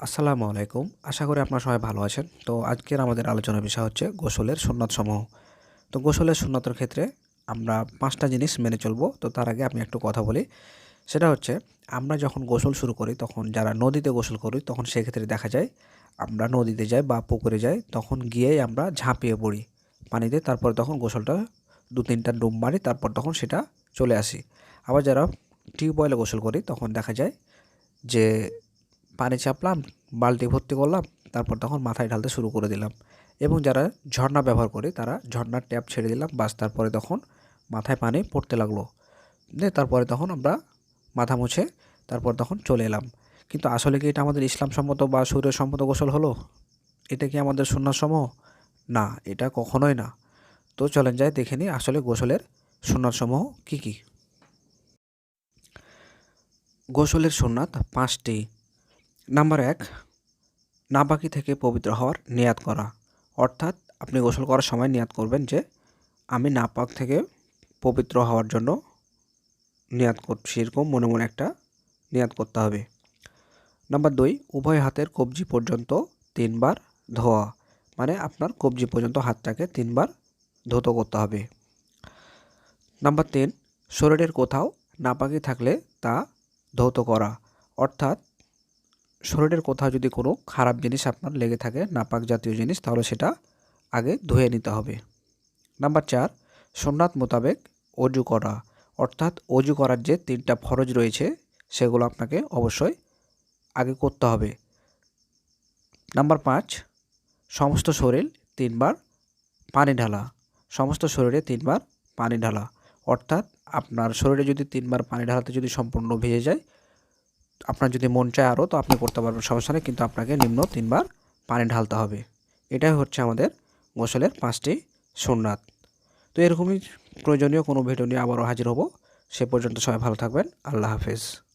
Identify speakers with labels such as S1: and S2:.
S1: আসসালামু আলাইকুম। আশা করি আপনারা সবাই ভালো আছেন। তো আজকের আমাদের আলোচনার বিষয় হচ্ছে গোসলের সুন্নত সমূহ তো গোসলের সুন্নতের ক্ষেত্রে আমরা পাঁচটা জিনিস মেনে চলবো। তো তার আগে আমি একটু কথা বলি। সেটা হচ্ছে, আমরা যখন গোসল শুরু করি, তখন যারা নদীতে গোসল করি, তখন সেক্ষেত্রে দেখা যায়, আমরা নদীতে যাই বা পুকুরে যাই, তখন গিয়েই আমরা ঝাঁপিয়ে পড়ি পানিতে। তারপর তখন গোসলটা দু তিনটা ডুম মারি, তারপর তখন সেটা চলে আসি। আবার যারা টিউবওয়েলে গোসল করি, তখন দেখা যায় যে পানি চাপলাম, বালতি ভর্তি করলাম, তারপর তখন মাথায় ঢালতে শুরু করে দিলাম। এবং যারা ঝর্ণা ব্যবহার করে, তারা ঝর্ণার ট্যাপ ছেড়ে দিলাম, বাস তারপরে তখন মাথায় পানি পড়তে লাগল। দিয়ে তারপরে তখন আমরা মাথা মুছে তারপর তখন চলে এলাম। কিন্তু আসলে কি এটা আমাদের ইসলাম সম্মত বা শরীর সম্মত গোসল হলো? এটা কি আমাদের সুন্নাতসমূহ না, এটা কখনোই না। তো চলেন যাই, দেখে নিই আসলে গোসলের সুন্নাতসমূহ কী কী। গোসলের সুন্নাত পাঁচটি। নাম্বার এক নাপাকি থেকে পবিত্র হওয়ার নিয়াত করা। অর্থাৎ আপনি গোসল করার সময় নিয়াত করবেন যে, আমি নাপাক থেকে পবিত্র হওয়ার জন্য নিয়াত করছি সেরকম মনে মনে একটা নিয়াত করতে হবে। নাম্বার দুই, উভয় হাতের কবজি পর্যন্ত তিনবার ধোয়া। মানে আপনার কবজি পর্যন্ত হাতটাকে তিনবার ধৌত করতে হবে। নাম্বার তিন, শরীরের কোথাও নাপাকি থাকলে তা ধৌত করা। অর্থাৎ শরীরের কোথাও যদি কোনো খারাপ জিনিস আপনার লেগে থাকে, নাপাক জাতীয় জিনিস, তাহলে সেটা আগে ধুয়ে নিতে হবে। নাম্বার চার সোননাথ মোতাবেক অজু করা, অর্থাৎ অজু করার যে তিনটা ফরজ রয়েছে, সেগুলো আপনাকে অবশ্যই আগে করতে হবে। নাম্বার পাঁচ, সমস্ত শরীর তিনবার পানি ঢালা, সমস্ত শরীরে তিনবার পানি ঢালা, অর্থাৎ আপনার শরীরে যদি তিনবার পানি ঢালাতে যদি সম্পূর্ণ ভিজে যায় আপনার যদি মন চায় আরও, তো আপনি করতে পারবেন, সমস্যা কিন্তু আপনাকে নিম্ন তিনবার পানি ঢালতে হবে। এটাই হচ্ছে আমাদের গোসলের পাঁচটি সুন্নাত। তো এরকমই প্রয়োজনীয় কোনো ভিডিও নিয়ে আবারও হাজির হব। সে পর্যন্ত সবাই ভালো থাকবেন। আল্লাহ হাফেজ।